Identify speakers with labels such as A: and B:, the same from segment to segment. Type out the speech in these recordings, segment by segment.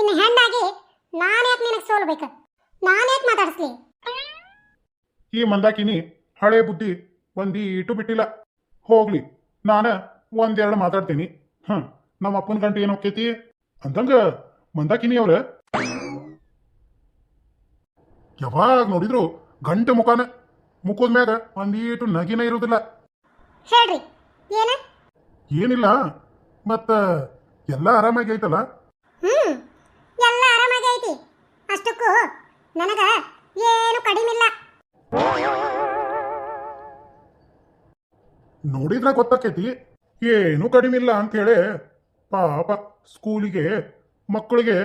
A: ನಿನ್ನ ಹೆಣ್ಣಾಗಿ ನಾನ್ಯಾಕೆ ನಿನಗೆ ಸೋಲ್ಬೇಕು ನಾನ್ಯಾಕೆ ಮಾತಾಡಿಸ್ಲಿ? ಈ ಮಂದಾಕಿನಿ ಹಳೆ ಬುದ್ಧಿ ಒಂದಿ ಇಟ್ಟು ಬಿಟ್ಟಿಲ್ಲ. ಹೋಗ್ಲಿ ನಾನ ಒಂದೆರಡು ಮಾತಾಡ್ತೀನಿ. ಹ್ಮ್ ನಮ್ಮ ಅಪ್ಪನ ಗಂಟೆ ಏನು ಹೋಗ್ತೈತಿ ಅಂತಂಗ ಮಂದಾಕಿನಿ ಅವ್ರ? ಯಾವಾಗ ನೋಡಿದ್ರು ಗಂಟೆ ಮುಖಾನ ಮುಖದ ಮ್ಯಾಗ ಒಂದೀಟು ನಗಿನ ಇರುವುದಿಲ್ಲ
B: ಹೇಳ್ರಿ ಏನ?
A: ಏನಿಲ್ಲ ಮತ್ತ ಎಲ್ಲ ಆರಾಮಾಗಿ ಐತಲ್ಲ?
B: ಹ್ಮ್ ಅಷ್ಟಕ್ಕೂ ನನಗ ಏನು ಕಡಿಮಿಲ್ಲ.
A: ನೋಡಿದ್ರ ಗೊತ್ತಾಕೈತಿ? ಏನು ಕಡಿಮಿಲ್ಲ ಅಂತ ಅಂತೇಳಿ ಪಾಪ ಸ್ಕೂಲಿಗೆ ಮಕ್ಕಳಿಗೆ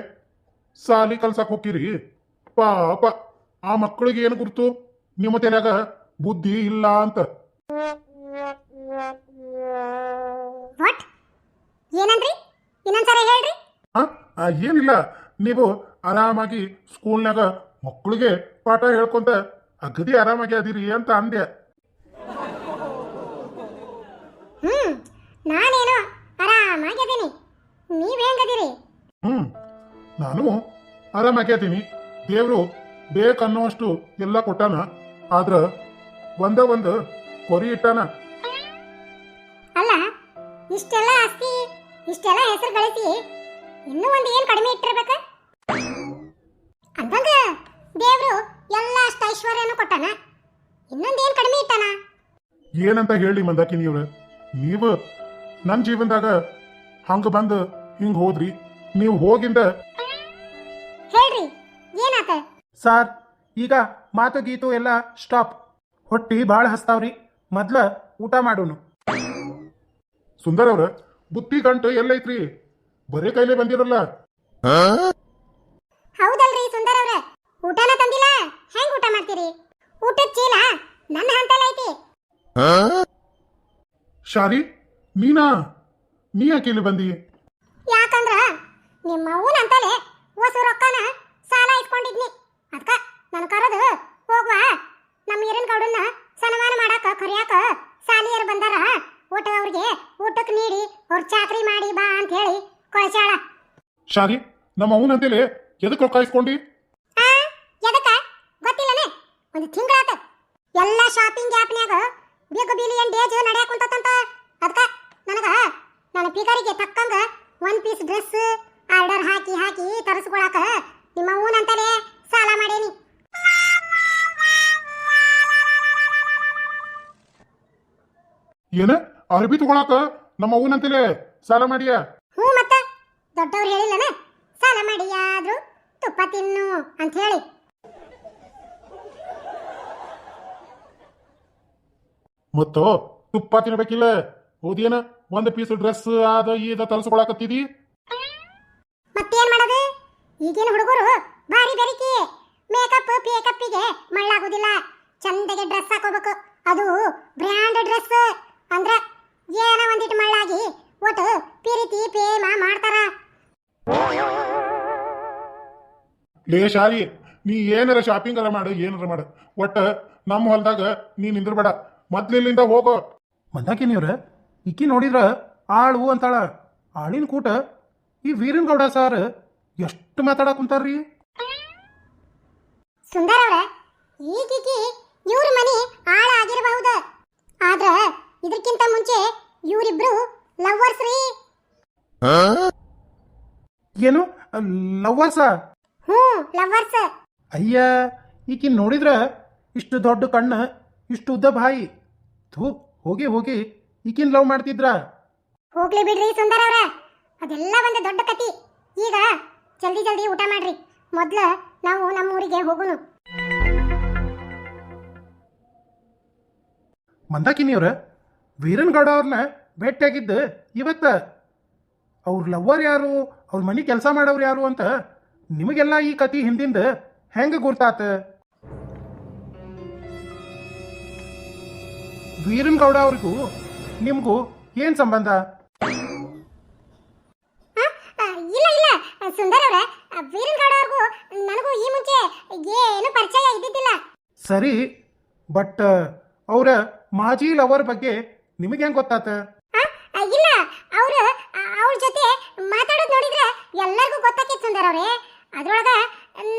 A: ಸಾಲಿ ಕಲ್ಸಕ್ ಹೋಗಿರಿ ಪಾಪ ಆ ಮಕ್ಕಳಿಗೆ ಏನು ಗುರ್ತು? ನಿಮ್ಮ ತಲೆಯಾಗ ಬುದ್ಧಿ ಇಲ್ಲ ಅಂತ.
B: ಏನಂದ್ರಿ? ಇನ್ನೊಂದ್ಸರಿ ಹೇಳ್ರಿ.
A: ಏನಿಲ್ಲ. ನೀವು ಆರಾಮಾಗಿ ಸ್ಕೂಲ್ನಾಗ ಮಕ್ಕಳಿಗೆ ಪಾಠ ಹೇಳ್ಕೊಂತ ಅಗದಿ ಆರಾಮಾಗಿ ಅದಿರಿ ಅಂತ ಅಂದೆ.
B: ಹ್ಮ್ ನಾನೇನೋ ಆರಾಮಾಗಿ ಅದೀನಿ. ನೀವ್ ಹೆಂಗದಿರಿ
A: ಹ್ಮ್ ನಾನು ಆರಾಮಾಗಿ ಅದೀನಿ. ದೇವ್ರು ಬೇಕನ್ನೋಷ್ಟು ಎಲ್ಲ ಕೊಟ್ಟಾನ ಆದ್ರ ಒಂದ ಒಂದು ಕೊರಿ ಇಟ್ಟಾನ.
B: ಅಲ್ಲ ಇಷ್ಟೆಲ್ಲ ಆಸ್ತಿ ಇಷ್ಟೆಲ್ಲ ಹೆಸರು ಗಳಿಸಿ ಇನ್ನೂ ಒಂದು ಏನ್ ಕಡಿಮೆ ಇಟ್ಟಿರ್ಬೇಕ? ದೇವ್ರು ಎಲ್ಲ ಅಷ್ಟ ಐಶ್ವರ್ಯನು ಕೊಟ್ಟಾನ? ಇನ್ನೊಂದ್ ಏನ್ ಕಡಿಮೆ ಇಟ್ಟಾನ?
A: ಏನಂತ ಹೇಳಿ ಮಂದಾಕಿ ನೀವ್ರ ನೀವು ನನ್ನ ಜೀವನದಾಗ ಹಂಗ ಬಂದು ಹಿಂಗ್ ಹೋದ್ರಿ ನೀವು ಹೋಗಿಂದ
B: ಹೇಳ್ರಿ ಏನಾತ?
C: ಸಾರ್ ಈಗ ಮಾತು ಗೀತು ಎಲ್ಲ ಸ್ಟಾಪ್. ಹೊಟ್ಟಿ ಭಾಳ ಹಸ್ತಾವ್ರಿ ಮೊದ್ಲ ಊಟ ಮಾಡೋನು.
A: ಸುಂದರ್ ಅವ್ರ ಬುತ್ತಿ ಗಂಟು ಎಲ್ಲೈತ್ರಿ ಬರೇ ಕೈಲೇ ಬಂದಿರಲ್ಲ
B: ಹೌದಲ್ರಿ ಸುಂದರ್ ಅವ್ರ ಊಟನ ತಂದಿಲ್ಲ ಹೆಂಗ್ ಊಟ ಮಾಡ್ತೀರಿ? ಊಟದ ಚೀಲ? ನನ್ನ ಹಂತಲ್ಲ ಐತಿ.
A: ಶಾರಿ ಮೀನಾ ನೀ ಯಾಕೆ ಇಲ್ಲಿ ಬಂದಿ?
B: ಯಾಕಂದ್ರ ನಿಮ್ಮ ಅವ್ವನ ಅಂತಲೇ ಹೊಸ ರೊಕ್ಕನ ಸಾಲ ಇಟ್ಕೊಂಡಿದ್ನಿ ಅದಕ್ಕ ನನ್ ಕರೆದು ಹೋಗ್ವಾ. ನಮ್ಮ ಈರನ್ ಗೌಡನ್ನ ಸನ್ಮಾನ ಮಾಡಾಕ ಕರಿಯಾಕ ಸಾಲಿಯರು ಬಂದಾರ. ಊಟ ಅವ್ರಿಗೆ ಊಟಕ್ಕೆ ನೀಡಿ ಅವ್ರ ಚಾಕ್ರಿ ಮಾಡಿ ಬಾ ಅಂತ ಹೇಳಿ ಕೊಳಸಾಳ
A: ಶಾರಿ ನಮ್ಮ ಅವನಂತೇಳಿ ಎದಕ್ಕೆ ರೊಕ್ಕ ಇಸ್ಕೊಂಡಿ?
B: ಒಂದು ತಿಂಗಳಾತ. ಎಲ್ಲ ಶಾಪಿಂಗ್ ಆ್ಯಪ್ನ್ಯಾಗ ಬಿಗ್ ಬಿಲಿಯನ್ ಡೇಜ್ ನಡೆಯಕ್ಕೆ ಕುಂತಂತ ಅದಕ್ಕೆ ನನಗೆ ನನ್ನ ಪಿಗರಿಗೆ ತಕ್ಕಂಗ ಒನ್ ಪೀಸ್ ಡ್ರೆಸ್ ಆರ್ಡರ್ ಹಾಕಿ ಹಾಕಿ ತರಿಸ್ಕೊಳಕ ನಿಮ್ಮ ಊನಂತಲೇ ಸಾಲ ಮಾಡೇನಿ.
A: ಏನ? ಅರ್ಬಿ ತಗೊಳಕ ನಮ್ಮ ಅವನಂತೇಳಿ ಸಾಲ ಮಾಡಿಯ?
B: ಹ್ಞೂ ಮತ್ತೆ. ದೊಡ್ಡವ್ರು ಹೇಳಿಲ್ಲನ? ಸಾಲ ಮಾಡಿ ಆದ್ರೂ ತುಪ್ಪ ತಿನ್ನು ಅಂತ ಹೇಳಿ.
A: ಮತ್ತು ತುಪ್ಪ ತಿನ್ಬೇಕಿಲ್ಲ. ಹೋದೇನ ಒಂದು ಪೀಸ್ ಡ್ರೆಸ್ ಅದ ಈದ ತರಿಸ್ಕೊಳಕತ್ತಿದಿ
B: ಮತ್ತೇನ್ ಮಾಡೋದು? ಈಗಿನ ಹುಡುಗರು ಬಾರಿ ಬೆರಿಕಿ. ಮೇಕಪ್ ಪೇಕಪ್ಪಿಗೆ ಮಳ್ಳಾಗೋದಿಲ್ಲ. ಚಂದಗೆ ಡ್ರೆಸ್ ಹಾಕೋಬೇಕು. ಅದು ಬ್ರ್ಯಾಂಡ್ ಡ್ರೆಸ್ ಅಂದ್ರ ಏನ ಒಂದಿಟ್ಟು ಮಳ್ಳಾಗಿ ಒಟ್ಟು ಪ್ರೀತಿ ಪ್ರೇಮ ಮಾಡ್ತಾರ.
A: ಲೇ ಶಾಲಿ ನೀ ಏನಾರ ಶಾಪಿಂಗ್ ಅರ ಮಾಡು ಏನಾರ ಮಾಡು. ಒಟ್ಟು ನಮ್ಮ ಹೊಲದಾಗ ನೀ ನಿಂದ್ರಬೇಡ. ಮೊದ್ಲಿಲ್ಲಿಂದ ಹೋಗೋ.
C: ಮಂದಾಕಿನಿಯವ್ರ ಇಕ್ಕಿ ನೋಡಿದ್ರ ಆಳು ಅಂತಾಳ. ಆಳಿನ ಕೂಟ ಈ ವೀರನ್ ಗೌಡ ಸಾರ್ ಎಷ್ಟು ಮಾತಾಡಕ್ ಕುಂತಾರ್ರಿ?
B: ಸುಂದರ ಅವ್ರ ಈಗೀಗಿ ಇವ್ರ ಮನೆ ಆಳ ಆಗಿರಬಹುದು. ಆದ್ರ ಇದಕ್ಕಿಂತ ಮುಂಚೆ ಇವರಿಬ್ರು ಲವ್ವರ್ಸ್ ರೀ.
C: ಏನು? ಲವ್ವರ್ಸ?
B: ಹ್ಞೂ ಲವ್ವರ್ಸ್.
C: ಅಯ್ಯ ಈಕಿ ನೋಡಿದ್ರ ಇಷ್ಟು ದೊಡ್ಡ ಕಣ್ಣ ಇಷ್ಟು ಉದ್ದ ಬಾಯಿ. ಥೂ ಹೋಗಿ ಹೋಗಿ. ಈಕಿನ್ ಲವ್ ಮಾಡ್ತಿದ್ರ?
B: ಹೋಗ್ಲಿ ಬಿಡ್ರಿ ಸುಂದರ ಅವ್ರ. ಅದೆಲ್ಲ ಒಂದು ದೊಡ್ಡ ಕತಿ. ಈಗ ಜಲ್ದಿ ಜಲ್ದಿ ಊಟ ಮಾಡ್ರಿ. ಮೊದ್ಲ ನಾವು ನಮ್ಮ ಊರಿಗೆ ಹೋಗುನು.
C: ಮಂದಾಕಿನಿಯವ್ರ ವೀರನ್ ಗೌಡ ಅವ್ರನ್ನ ಭೇಟಿಯಾಗಿದ್ದು ಇವತ್ತ. ಅವ್ರ ಲವ್ವರ್ ಯಾರು ಅವ್ರ ಮನೆ ಕೆಲಸ ಮಾಡೋರು ಯಾರು ಅಂತ ನಿಮಗೆಲ್ಲ ಈ ಕತಿ ಹಿಂದಿಂದ ಹೆಂಗೆ ಗುರ್ತಾತ? ವೀರನ್ ಗೌಡ ಅವ್ರಿಗೂ ನಿಮ್ಗೂ ಏನು ಸಂಬಂಧ?
B: ಆ, ಇಲ್ಲ ಇಲ್ಲ. ಸುಂದರ ಅವ್ರ ವೀರನ್ ಗೌಡ ಅವ್ರಿಗೂ ನನಗೂ ಈ ಮುಂಚೆ ಏನು ಪರಿಚಯ ಇದ್ದಿದ್ದಿಲ್ಲ.
C: ಸರಿ ಬಟ್ ಅವರ ಮಾಜಿ ಲವರ್ ಬಗ್ಗೆ ನಿಮಗೆ ಹೆಂಗ್ ಗೊತ್ತಾತ?
B: ಇಲ್ಲ. ಅವರು ಅವ್ರ ಜೊತೆ ಮಾತಾಡೋದು ನೋಡಿದ್ರೆ ಎಲ್ಲರಿಗೂ ಗೊತ್ತಾಕಿತ್ತು ಸುಂದರ ಅವ್ರೆ. ಅದ್ರೊಳಗ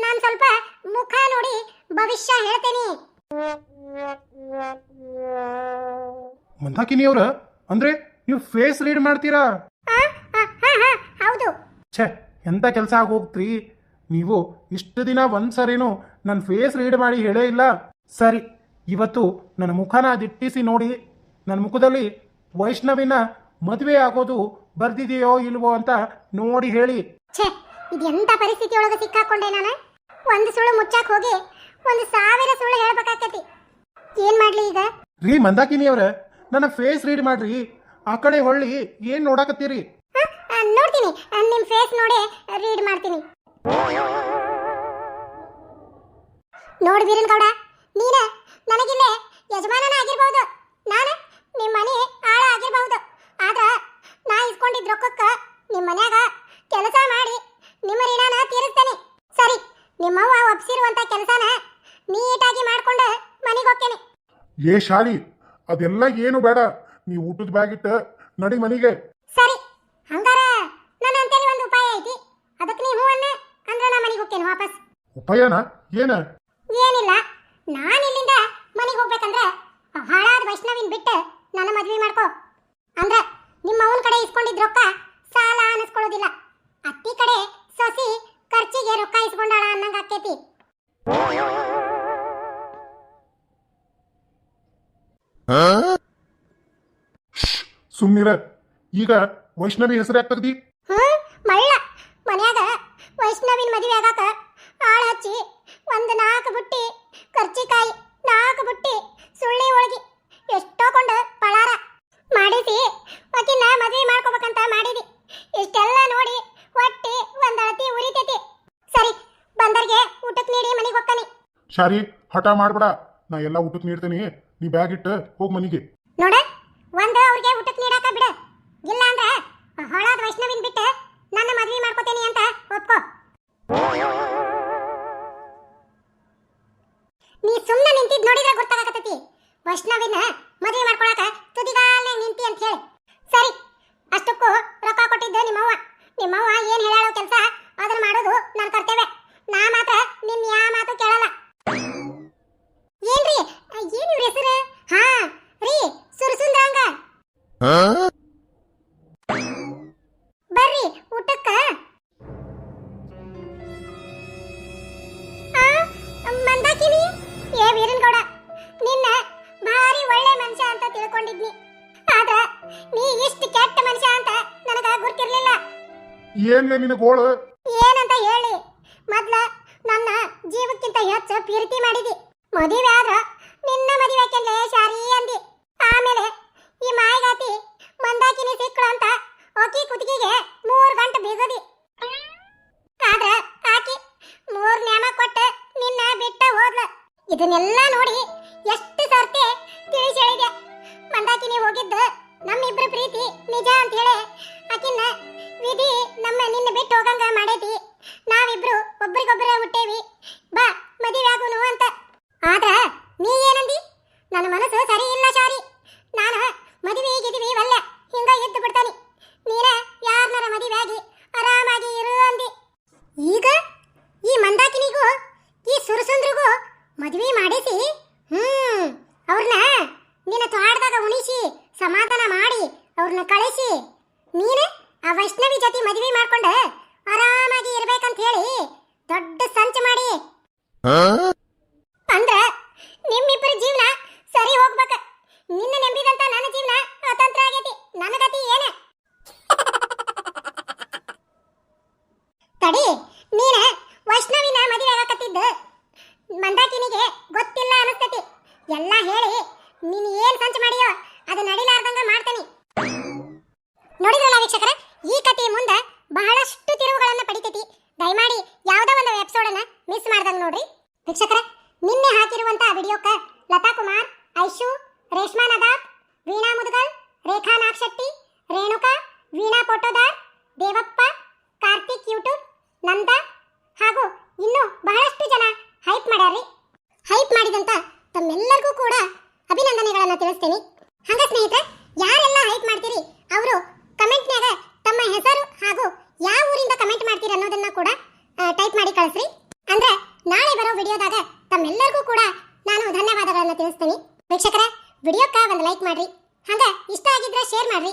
B: ನಾನು ಸ್ವಲ್ಪ ಮುಖ ನೋಡಿ ಭವಿಷ್ಯ ಹೇಳ್ತೇನೆ.
C: ಮಂದಾಕಿನಿ ಅವ್ರ? ಅಂದ್ರೆ ನೀವು ಫೇಸ್ ರೀಡ್ ಮಾಡ್ತೀರಾ?
B: ಆ, ಆ, ಹಾ ಹಾ ಹೌದು.
C: ಛೇ ಎಂಥ ಕೆಲಸ ಆಗೋಗ್ತ್ರಿ? ನೀವು ಇಷ್ಟು ದಿನ ಒಂದು ಸರಿನೂ ನನ್ನ ಫೇಸ್ ರೀಡ್ ಮಾಡಿ ಹೇಳೇ ಇಲ್ಲ. ಸರಿ ಇವತ್ತು ನನ್ನ ಮುಖನ ದಿಟ್ಟಿಸಿ ನೋಡಿ. ನನ್ನ ಮುಖದಲ್ಲಿ ವೈಷ್ಣವಿನ ಮದುವೆ ಆಗೋದು ಬರ್ದಿದೆಯೋ ಇಲ್ವೋ ಅಂತ ನೋಡಿ ಹೇಳಿ.
B: ಛೇ ಇದೆಂತ ಎಂತ ಪರಿಸ್ಥಿತಿ ಒಳಗೆ ಸಿಕ್ಕಾಕೊಂಡೆ ನಾನು? ಒಂದು ಸುಳ್ಳು ಮುಚ್ಚಾಕ್ ಹೋಗಿ ಒಂದು ಸಾವಿರ ಸುಳ್ಳು ಹೇಳ್ಬೇಕಾಕತಿ. ಏನ್ ಮಾಡ್ಲಿ ಈಗ?
C: ರೀ ಮಂದಾಕಿನಿ ಅವ್ರ ನನ್ನ ಫೇಸ್ ರೀಡ್ ಮಾಡ್ರಿ. ಆ ಕಡೆ ಹೊಳ್ಳಿ ಏನ್ ನೋಡಾಕತ್ತೀರಿ?
B: ಹ? ಆ, ನೋಡ್ತೀನಿ. ಆ, ನಿಮ್ ಫೇಸ್ ನೋಡಿ ರೀಡ್ ಮಾಡ್ತೀನಿ. ನೋಡ್ ವೀರನ್ ಗೌಡ? ನೀನ? ನನಗಿಲ್ಲೇ? ಯಜಮಾನನ ಆಗಿರ್ಬಹುದು ನಾನು ನಿಮ್ ಮನೆ ಆಳ ಆಗಿರ್ಬಹುದು ಆದ್ರ ನಾ ಇಸ್ಕೊಂಡಿದ್ ರೊಕ್ಕಕ್ಕ ನಿಮ್ ಮನ್ಯಾಗ ಕೆಲಸ ಮಾಡಿ ನಿಮ್ಮ ಋಣನ ತೀರಿಸ್ತೇನೆ ಸರಿ ನಿಮ್ಮವ್ವ ಒಪ್ಸಿರುವಂತ ಕೆಲಸನ ನೀಟಾಗಿ ಮಾಡ್ಕೊಂಡು ಮನೆಗೆ ಹೋಗ್ತೇನೆ
A: ಏ ಶಾಲಿ ಅದೆಲ್ಲ ಏನು ಬೇಡ. ನೀವು ಊಟದ ಬ್ಯಾಗ್ ಇಟ್ಟ ನಡಿ ಮನೆಗೆ.
B: ಸರಿ ಹಂಗಾರ ನನ್ನ ಅಂತೇಳಿ ಒಂದು ಉಪಾಯ ಐತಿ. ಅದಕ್ಕೆ ನೀ ಹೂ ಅನ್ನ ಅಂದ್ರೆ ನಾ ಮನೆಗೆ ಹೋಗ್ತೇನೆ ವಾಪಸ್.
A: ಉಪಾಯನ? ಏನ?
B: ಏನಿಲ್ಲ ನಾನು ಇಲ್ಲಿಂದ ಮನೆಗೆ ಹೋಗ್ಬೇಕಂದ್ರೆ ಆ ಹಾಳಾದ ವೈಷ್ಣವಿನ ಬಿಟ್ಟು ನನ್ನ ಮದ್ವೆ ಮಾಡ್ಕೋ. ಅಂದ್ರ ನಿಮ್ಮ ಅವನ ಕಡೆ ಇಸ್ಕೊಂಡಿದ್ ರೊಕ್ಕ ಸಾಲ ಅನಿಸ್ಕೊಳ್ಳೋದಿಲ್ಲ. ಅತ್ತಿ ಕಡೆ ಸೊಸಿ ಖರ್ಚಿಗೆ ರೊಕ್ಕ ಇಸ್ಕೊಂಡಾಳ ಅನ್ನಂಗ ಆಕೇತಿ
A: ಸುಮ್ನಿರ. ಈಗ ವೈಷ್ಣವಿ ಹೆಸರು ಯಾಕೆ ತೆಗ್ದಿ
B: ಮಳ್ಳ. ಮನ್ಯಾಗ ವೈಷ್ಣವಿನ ಮದುವೆ ಆಗಾಕ ಆಳ ಹಚ್ಚಿ ಒಂದು ನಾಲ್ಕು ಬುಟ್ಟಿ ಕರ್ಚಿಕಾಯಿ ನಾಲ್ಕು ಬುಟ್ಟಿ ಸುಳ್ಳಿ ಒಳಗಿ ಎಷ್ಟೋ ಕೊಂಡು ಪಳಾರ ಮಾಡಿಸಿ ಆಕಿನ ಮದುವೆ ಮಾಡ್ಕೋಬೇಕಂತ ಮಾಡಿದಿ. ಇಷ್ಟೆಲ್ಲ ನೋಡಿ ಹೊಟ್ಟಿ ಒಂದಳತಿ ಉರಿತೈತಿ. ಸರಿ ಬಂದರಿಗೆ ಊಟಕ್ಕೆ ನೀಡಿ ಮನೆಗೆ ಹೋಗ್ತಾನೆ
A: ಸರಿ ಹಠ ಮಾಡ್ಬೇಡ. ನಾ ಎಲ್ಲ ಊಟಕ್ಕೆ ನೀಡ್ತೇನೆ. ನೀ ಬ್ಯಾಗ್ ಇಟ್ಟು ಹೋಗ್ ಮನೆಗೆ.
B: ನೋಡ, ಒಂದ ಅವ್ರಿಗೆ ಊಟಕ್ಕೆ ನೀಡಾಕ ಬಿಡ. ಇಲ್ಲ ಅಂದ್ರೆ ಹಾಳಾದ ವೈಷ್ಣವಿನ್ ಬಿಟ್ಟು ನನ್ನ ಮದ್ವಿ ಮಾಡ್ಕೋತೇನಿ ಅಂತ ಒಪ್ಕೋ. ನೀ ಸುಮ್ಮನೆ ನಿಂತಿದ್ ನೋಡಿದ್ರೆ ಗೊತ್ತಾಗತೈತಿ ವೈಷ್ಣವಿನ ಮದುವೆ ಮಾಡ್ಕೊಳಕ ತುದಿಗಾಲೇ ನಿಂತಿ ಅಂತ ಹೇಳಿ. ಸರಿ, ಅಷ್ಟಕ್ಕೂ ಮಂದಾಕಿನಿ ಏ ವೀರನ್ಗೌಡ ನಿನ್ನ ಭಾರಿ ಒಳ್ಳೆ ಮನುಷ್ಯ ಅಂತ ತಿಳ್ಕೊಂಡಿದ್ನಿ. ಆದ್ರ ನೀ ಇಷ್ಟು ಕೆಟ್ಟ ಮನುಷ್ಯ ಅಂತ ನನಗ ಗುರ್ತಿರ್ಲಿಲ್ಲ
A: ಏನ್ಲೆ ನಿನ್ನ ಗೋಳು
B: ಏನಂತ ಹೇಳಿ ಮೊದ್ಲ ನನ್ನ ಜೀವಕ್ಕಿಂತ ಹೆಚ್ಚು ಪ್ರೀತಿ ಮಾಡಿದಿ. ಮದುವೆ ಆದ್ರ ನಿನ್ನ ಮದುವೆ ಶಾರಿ ಅಂದಿ ಆಮೇಲೆ ಈ ಮಾಯಗಾತಿ ಮಂದಾಕಿನಿ ಸಿಕ್ಕಳು ಅಂತ ಆಕಿ ಕುತ್ತಿಗೆಗೆ ಮೂರ್ ಗಂಟೆ ಬಿಗದಿ ಆದ್ರ ಆಕಿ ಮೂರ್ ನ್ಯಾಮ ಕೊಟ್ಟು ನಿನ್ನ ಬಿಟ್ಟ ಹೋದ್ಲ ಇದನ್ನೆಲ್ಲ ನೋಡಿ ಎಷ್ಟು ಸರ್ತಿ ತಿಳಿಸಿ ಹೇಳಿದೆ. ಮಂದಾಕಿನಿ ಹೋಗಿದ್ದು ನಮ್ಮಿಬ್ಬರ ಪ್ರೀತಿ ನಿಜ ಅಂತ ಹೇಳಿ ಆಕಿನ್ನ ವಿಧಿ ನಮ್ಮ ನಿನ್ನ ಬಿಟ್ಟು ಹೋಗಂಗ ಮಾಡೈತಿ ನಾವಿಬ್ರು ಒಬ್ರಿಗೊಬ್ರೇ ಹುಟ್ಟೇವಿ ಬಾ ಮದುವೆ ಆಗುನು ಅಂತ ಆದ್ರ ನೀ ಏನಂದಿ ನನ್ನ ಮನಸ್ಸು ಸರಿ ಇಲ್ಲ ಶಾರಿ ನಾನು ಮದುವೆ ಗಿದುವಿ ವಲ್ಲ ಹಿಂಗ ಇದ್ದು ಬಿಡ್ತಾನೆ ನೀನ ಯಾರನ್ನರ ಮದುವೆ ಆಗಿ ಆರಾಮಾಗಿ ಇರು ಅಂದಿ ಈಗ ಈ ಮಂದಾಕಿನಿಗೂ ಈ ಸುರಸುಂದ್ರಿಗೂ ಮದುವೆ ಮಾಡಿಸಿ ಹ್ಮ್ ಅವ್ರನ್ನ ನಿನ್ನ ತ್ವಾಟದಾಗ ಉಣಿಸಿ ಸಮಾಧಾನ ಮಾಡಿ ಅವ್ರನ್ನ ಕಳಿಸಿ ನೀನು ಆ ವೈಷ್ಣವಿ ಜೊತೆ ಮದುವೆ ಮಾಡ್ಕೊಂಡು ಆರಾಮಾಗಿ ಇರ್ಬೇಕಂತ ಹೇಳಿ ದೊಡ್ಡ ಸಂಚು ಮಾಡಿ ಅಂದ್ರ ನಿಮ್ಮಿಬ್ಬರ ಜೀವನ ಸರಿ ಹೋಗ್ಬೇಕ ನಿನ್ನ ನಂಬಿದಂತ ನನ್ನ ಜೀವನ ಅತಂತ್ರ ಆಗೈತಿ ನನ್ನ ಗತಿ ಏನ ತಡಿ ನೀನ ವೈಷ್ಣವಿನ ಮದುವೆ ಆಗಕತ್ತಿದ್ದು ಮಂದಾಕಿನಿಗೆ ಗೊತ್ತಿಲ್ಲ ಅನಿಸ್ತತಿ ಎಲ್ಲ ಹೇಳಿ ನೀನು ಏನ್ ಸಂಚು ಮಾಡಿಯೋ ಅದು ನಡಿಲಾರ್ದಂಗ ಮಾಡ್ತಾನೆ ನೋಡಿದ್ರಲ್ಲ ವೀಕ್ಷಕರ ಈ ಕಥೆ ಮುಂದೆ ಬಹಳಷ್ಟು ತಿರುವುಗಳನ್ನ ಪಡಿತೈತಿ ದಯಮಾಡಿ ಯಾವುದೋ ಒಂದು ಎಪಿಸೋಡನ್ನ ಮಿಸ್ ಮಾಡ್ದಂಗ ನೋಡ್ರಿ. ವೀಕ್ಷಕರ, ನಿನ್ನೆ ಹಾಕಿರುವಂತ ವಿಡಿಯೋಕ ಲತಾ ಕುಮಾರ್, ಐಶು, ರೇಷ್ಮಾ ನದಾಬ್ ವೀಣಾ ಮುದ್ಗಲ್, ರೇಖಾ ನಾಗಶೆಟ್ಟಿ, ರೇಣುಕಾ, ವೀಣಾ ಪೋಟೋದಾರ್ ದೇವಪ್ಪ, ಕಾರ್ತಿಕ್ ಯೂಟ್ಯೂಬ್ ನಂದ ಹಾಗೂ ಇನ್ನೂ ಬಹಳಷ್ಟು ಜನ ಹೈಪ್ ಮಾಡ್ಯಾರ್ರಿ. ಹೈಪ್ ಮಾಡಿದಂತ ತಮ್ಮೆಲ್ಲರಿಗೂ ಕೂಡ ಅಭಿನಂದನೆಗಳನ್ನ ತಿಳಿಸ್ತೀನಿ. ಹಂಗ ಸ್ನೇಹಿತರೆ, ಯಾರೆಲ್ಲ ಹೈಪ್ ಮಾಡ್ತೀರಿ, ಅವರು ಕಮೆಂಟ್ನ್ಯಾಗ ತಮ್ಮ ಹೆಸರು ಹಾಗೂ ಯಾವ ಊರಿಂದ ಕಮೆಂಟ್ ಮಾಡ್ತೀರಿ ಅನ್ನೋದನ್ನ ಕೂಡ ಟೈಪ್ ಮಾಡಿ ಕಳಿಸ್ರಿ. ಅಂದ್ರೆ ನಾಳೆ ಬರೋ ವಿಡಿಯೋದಾಗ ತಮ್ಮೆಲ್ಲರಿಗೂ ಕೂಡ ನಾನು ಧನ್ಯವಾದಗಳನ್ನು ತಿಳಿಸ್ತೀನಿ. ವೀಕ್ಷಕರ, ವಿಡಿಯೋಕ್ಕ ಒಂದು ಲೈಕ್ ಮಾಡ್ರಿ. ಹಂಗ ಇಷ್ಟ ಆಗಿದ್ರೆ ಶೇರ್ ಮಾಡ್ರಿ.